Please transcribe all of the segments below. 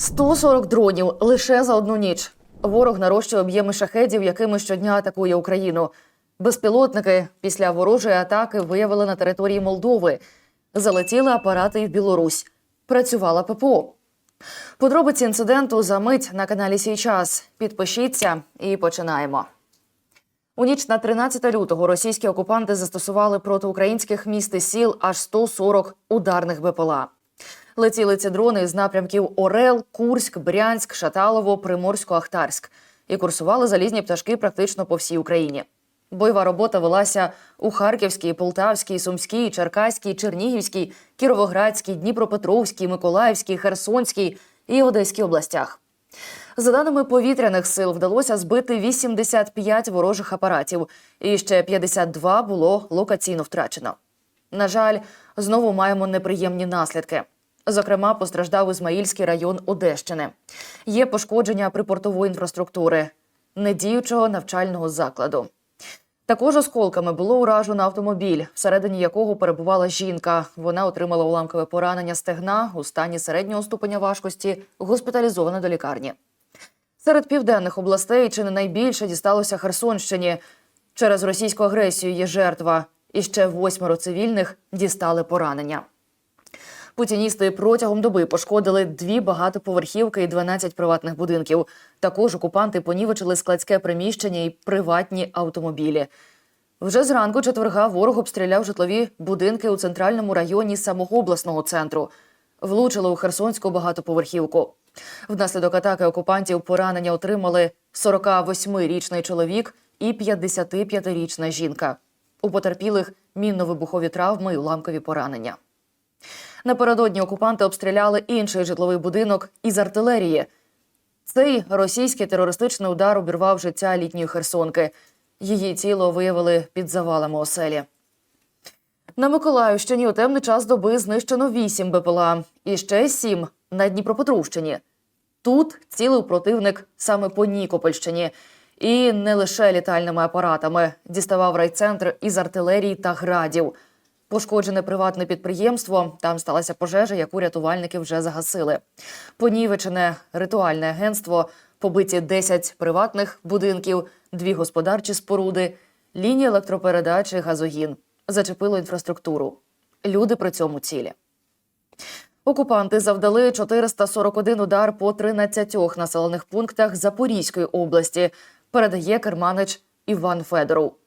140 дронів лише за одну ніч. Ворог нарощує об'єми шахедів, якими щодня атакує Україну. Безпілотники після ворожої атаки виявили на території Молдови. Залетіли апарати і в Білорусь. Працювала ППО. Подробиці інциденту за мить на каналі Сій час. Підпишіться і починаємо. У ніч на 13 лютого російські окупанти застосували проти українських міст і сіл аж 140 ударних БПЛА. Летіли ці дрони з напрямків Орел, Курськ, Брянськ, Шаталово, Приморсько-Ахтарськ і курсували залізні пташки практично по всій Україні. Бойова робота велася у Харківській, Полтавській, Сумській, Черкаській, Чернігівській, Кіровоградській, Дніпропетровській, Миколаївській, Херсонській і Одеській областях. За даними повітряних сил, вдалося збити 85 ворожих апаратів, і ще 52 було локаційно втрачено. На жаль, знову маємо неприємні наслідки. Зокрема, постраждав Ізмаїльський район Одещини. Є пошкодження припортової інфраструктури, недіючого навчального закладу. Також осколками було уражено автомобіль, всередині якого перебувала жінка. Вона отримала уламкове поранення стегна у стані середнього ступеня важкості, госпіталізована до лікарні. Серед південних областей чи не найбільше дісталося Херсонщині. Через російську агресію є жертва, і ще восьмеро цивільних дістали поранення. Путіністи протягом доби пошкодили дві багатоповерхівки і 12 приватних будинків. Також окупанти понівечили складське приміщення і приватні автомобілі. Вже зранку четверга ворог обстріляв житлові будинки у центральному районі самого обласного центру. Влучили у Херсонську багатоповерхівку. Внаслідок атаки окупантів поранення отримали 48-річний чоловік і 55-річна жінка. У потерпілих мінно-вибухові травми і уламкові поранення. Напередодні окупанти обстріляли інший житловий будинок із артилерії. Цей російський терористичний удар обірвав життя літньої Херсонки. Її тіло виявили під завалами оселі. На Миколаївщині у темний час доби знищено 8 БПЛА і ще 7 на Дніпропетровщині. Тут цілив противник саме по Нікопольщині. І не лише літальними апаратами діставав райцентр із артилерії та градів. Пошкоджене приватне підприємство. Там сталася пожежа, яку рятувальники вже загасили. Понівечене ритуальне агентство, побиті 10 приватних будинків, дві господарчі споруди, лінії електропередачі, газогін. Зачепило інфраструктуру. Люди при цьому цілі. Окупанти завдали 441 удар по 13 населених пунктах Запорізької області. Передає керманич Іван Федоров.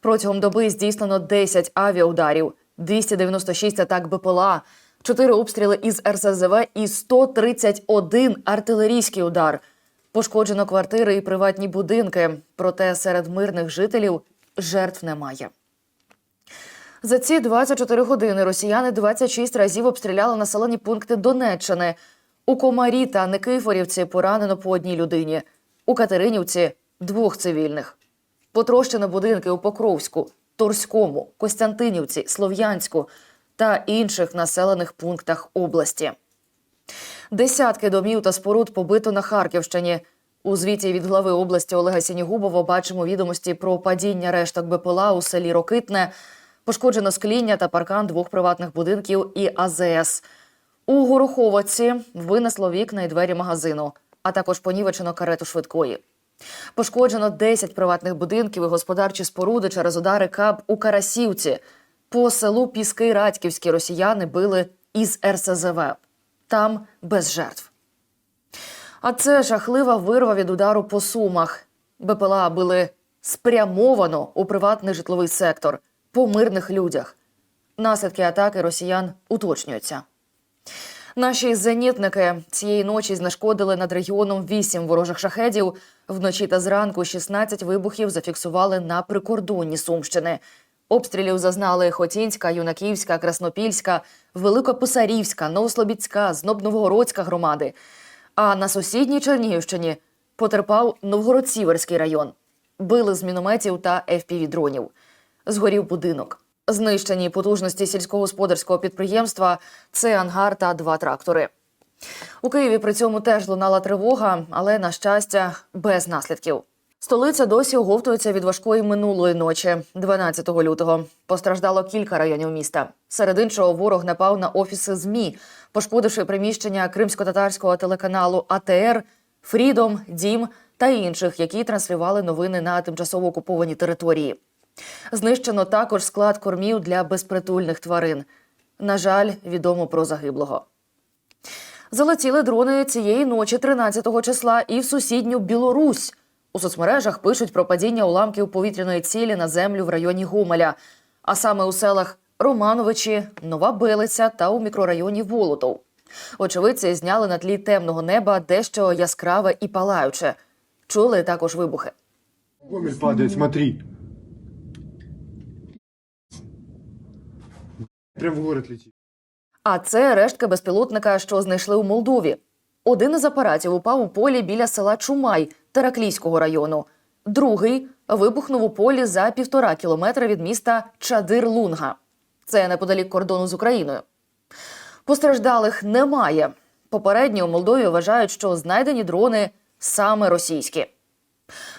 Протягом доби здійснено 10 авіаударів, 296 атак БПЛА, 4 обстріли із РСЗВ і 131 артилерійський удар. Пошкоджено квартири і приватні будинки. Проте серед мирних жителів жертв немає. За ці 24 години росіяни 26 разів обстріляли населені пункти Донеччини. У Комарі та Никифорівці поранено по одній людині. У Катеринівці двох цивільних. Потрощено будинки у Покровську, Торському, Костянтинівці, Слов'янську та інших населених пунктах області. Десятки домів та споруд побито на Харківщині. У звіті від глави області Олега Сінігубова бачимо відомості про падіння решток БПЛА у селі Рокитне, пошкоджено скління та паркан двох приватних будинків і АЗС. У Гороховиці винесло вікна і двері магазину, а також понівечено карету швидкої. Пошкоджено 10 приватних будинків і господарчі споруди через удари КАБ у Карасівці. По селу Піски Радьківські росіяни били із РСЗВ. Там без жертв. А це жахлива вирва від удару по сумах. БПЛА били спрямовано у приватний житловий сектор по мирних людях. Наслідки атаки росіян уточнюються. Наші зенітники цієї ночі знешкодили над регіоном 8 ворожих шахедів. Вночі та зранку 16 вибухів зафіксували на прикордонні Сумщини. Обстрілів зазнали Хотінська, Юнаківська, Краснопільська, Великописарівська, Новослобідська, Знобновгородська громади. А на сусідній Чернігівщині потерпав Новгород-Сіверський район. Били з мінометів та FPV-дронів. Згорів будинок. Знищені потужності сільськогосподарського підприємства це ангар та два трактори. У Києві при цьому теж лунала тривога, але на щастя без наслідків. Столиця досі оговтується від важкої минулої ночі, 12 лютого. Постраждало кілька районів міста. Серед іншого, ворог напав на офіси ЗМІ, пошкодивши приміщення кримсько-татарського телеканалу АТР, Фрідом, Дім та інших, які транслювали новини на тимчасово окупованій території. Знищено також склад кормів для безпритульних тварин. На жаль, відомо про загиблого. Залетіли дрони цієї ночі, 13 числа, і в сусідню Білорусь. У соцмережах пишуть про падіння уламків повітряної цілі на землю в районі Гомеля, а саме у селах Романовичі, Нова Белиця та у мікрорайоні Волотов. Очевидці зняли на тлі темного неба дещо яскраве і палаюче. Чули також вибухи. Гомель падает, смотри. Прям в город летит. А це рештки безпілотника, що знайшли у Молдові. Один із апаратів упав у полі біля села Чумай Тераклійського району. Другий вибухнув у полі за півтора кілометра від міста Чадир-Лунга. Це неподалік кордону з Україною. Постраждалих немає. Попередньо у Молдові вважають, що знайдені дрони саме російські.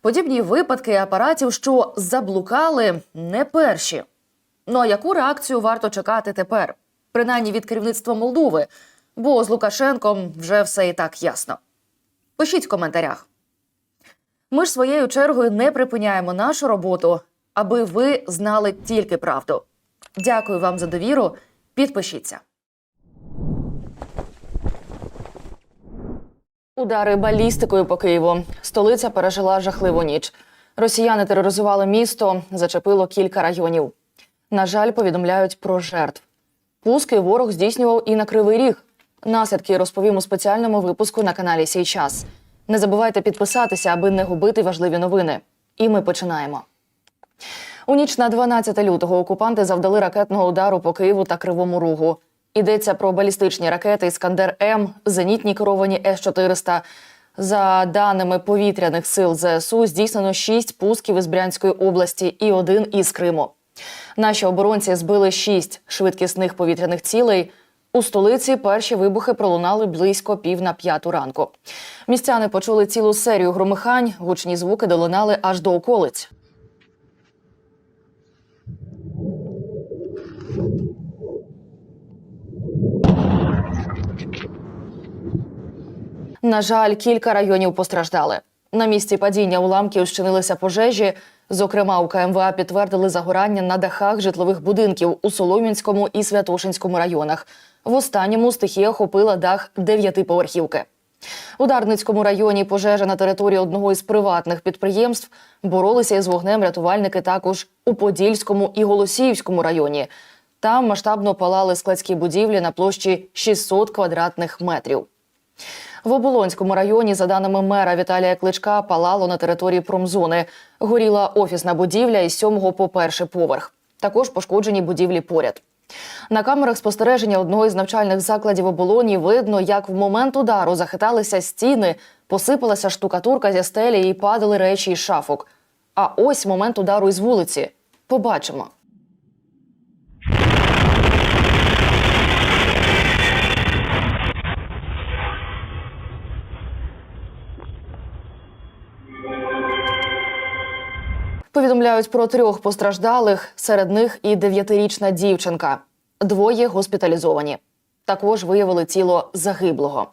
Подібні випадки апаратів, що заблукали, не перші. Ну а яку реакцію варто чекати тепер? Принаймні від керівництва Молдови, бо з Лукашенком вже все і так ясно. Пишіть в коментарях. Ми ж своєю чергою не припиняємо нашу роботу, аби ви знали тільки правду. Дякую вам за довіру. Підпишіться. Удари балістикою по Києву. Столиця пережила жахливу ніч. Росіяни тероризували місто, зачепило кілька районів. На жаль, повідомляють про жертв. Пуски ворог здійснював і на Кривий Ріг. Наслідки розповім у спеціальному випуску на каналі Сій час. Не забувайте підписатися, аби не губити важливі новини. І ми починаємо. У ніч на 12 лютого окупанти завдали ракетного удару по Києву та Кривому Рогу. Йдеться про балістичні ракети Іскандер М, зенітні керовані С-400. За даними повітряних сил ЗСУ, здійснено шість пусків із Брянської області і один із Криму. Наші оборонці збили шість швидкісних повітряних цілей. У столиці перші вибухи пролунали близько пів на п'яту ранку. Містяни почули цілу серію громихань, гучні звуки долунали аж до околиць. На жаль, кілька районів постраждали. На місці падіння уламків щинилися пожежі. Зокрема, у КМВА підтвердили загорання на дахах житлових будинків у Солом'янському і Святошинському районах. В останньому стихія охопила дах дев'ятиповерхівки. У Дарницькому районі пожежа на території одного із приватних підприємств боролися із вогнем рятувальники також у Подільському і Голосіївському районі. Там масштабно палали складські будівлі на площі 600 квадратних метрів. В Оболонському районі, за даними мера Віталія Кличка, палало на території промзони. Горіла офісна будівля із сьомого по перший поверх. Також пошкоджені будівлі поряд. На камерах спостереження одного із навчальних закладів оболоні видно, як в момент удару захиталися стіни, посипалася штукатурка зі стелі і падали речі із шафок. А ось момент удару із вулиці. Побачимо. Повідомляють про трьох постраждалих, серед них і дев'ятирічна дівчинка. Двоє госпіталізовані. Також виявили тіло загиблого.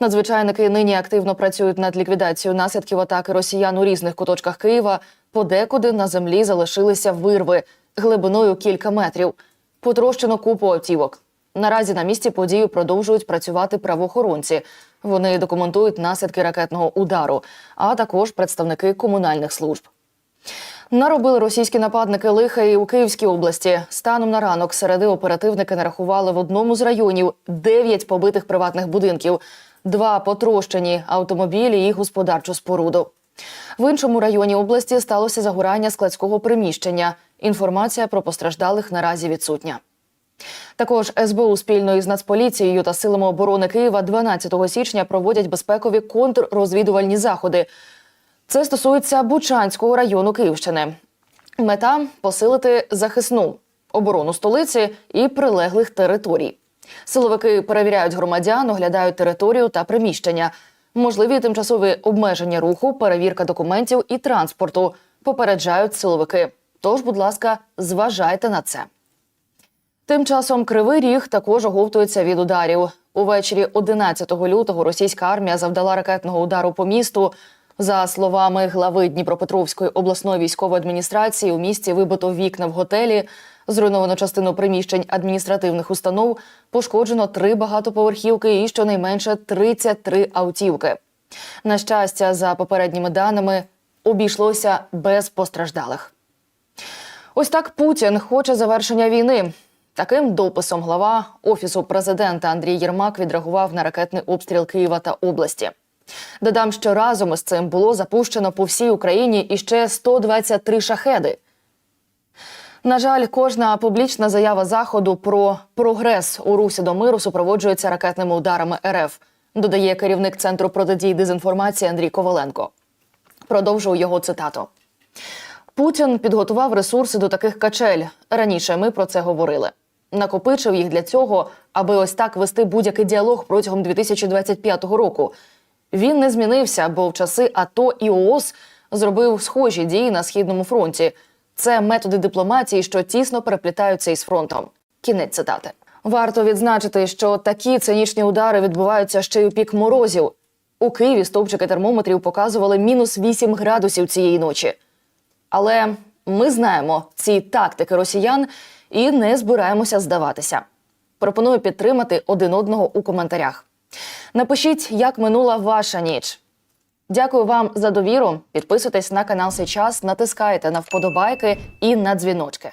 Надзвичайники нині активно працюють над ліквідацією наслідків атаки росіян у різних куточках Києва. Подекуди на землі залишилися вирви глибиною кілька метрів. Потрощено купу автівок. Наразі на місці події продовжують працювати правоохоронці. Вони документують наслідки ракетного удару, а також представники комунальних служб. Наробили російські нападники лиха і у Київській області. Станом на ранок середи оперативники нарахували в одному з районів 9 побитих приватних будинків, два потрощені автомобілі і господарчу споруду. В іншому районі області сталося загорання складського приміщення. Інформація про постраждалих наразі відсутня. Також СБУ спільно із Нацполіцією та силами оборони Києва 12 січня проводять безпекові контррозвідувальні заходи. Це стосується Бучанського району Київщини. Мета посилити захисну оборону столиці і прилеглих територій. Силовики перевіряють громадян, оглядають територію та приміщення. Можливі тимчасові обмеження руху, перевірка документів і транспорту. Попереджають силовики. Тож, будь ласка, зважайте на це. Тим часом Кривий Ріг також оговтується від ударів. Увечері 11 лютого російська армія завдала ракетного удару по місту. За словами глави Дніпропетровської обласної військової адміністрації, у місті вибито вікна в готелі, зруйновано частину приміщень адміністративних установ, пошкоджено три багатоповерхівки і щонайменше 33 автівки. На щастя, за попередніми даними, обійшлося без постраждалих. Ось так Путін хоче завершення війни. Таким дописом глава офісу президента Андрій Єрмак відреагував на ракетний обстріл Києва та області. Додам, що разом із цим було запущено по всій Україні іще 123 шахеди. На жаль, кожна публічна заява заходу про прогрес у русі до миру супроводжується ракетними ударами РФ, додає керівник центру протидії дезінформації Андрій Коваленко. Продовжую його цитату. Путін підготував ресурси до таких качель. Раніше ми про це говорили. Накопичив їх для цього, аби ось так вести будь-який діалог протягом 2025 року. Він не змінився, бо в часи АТО і ООС зробив схожі дії на східному фронті. Це методи дипломатії, що тісно переплітаються із фронтом. Кінець цитати. Варто відзначити, що такі цинічні удари відбуваються ще й у пік морозів. У Києві стовпчики термометрів показували мінус 8 градусів цієї ночі. Але ми знаємо ці тактики росіян і не збираємося здаватися. Пропоную підтримати один одного у коментарях. Напишіть, як минула ваша ніч. Дякую вам за довіру. Підписуйтесь на канал Сейчас, натискайте на вподобайки і на дзвіночки.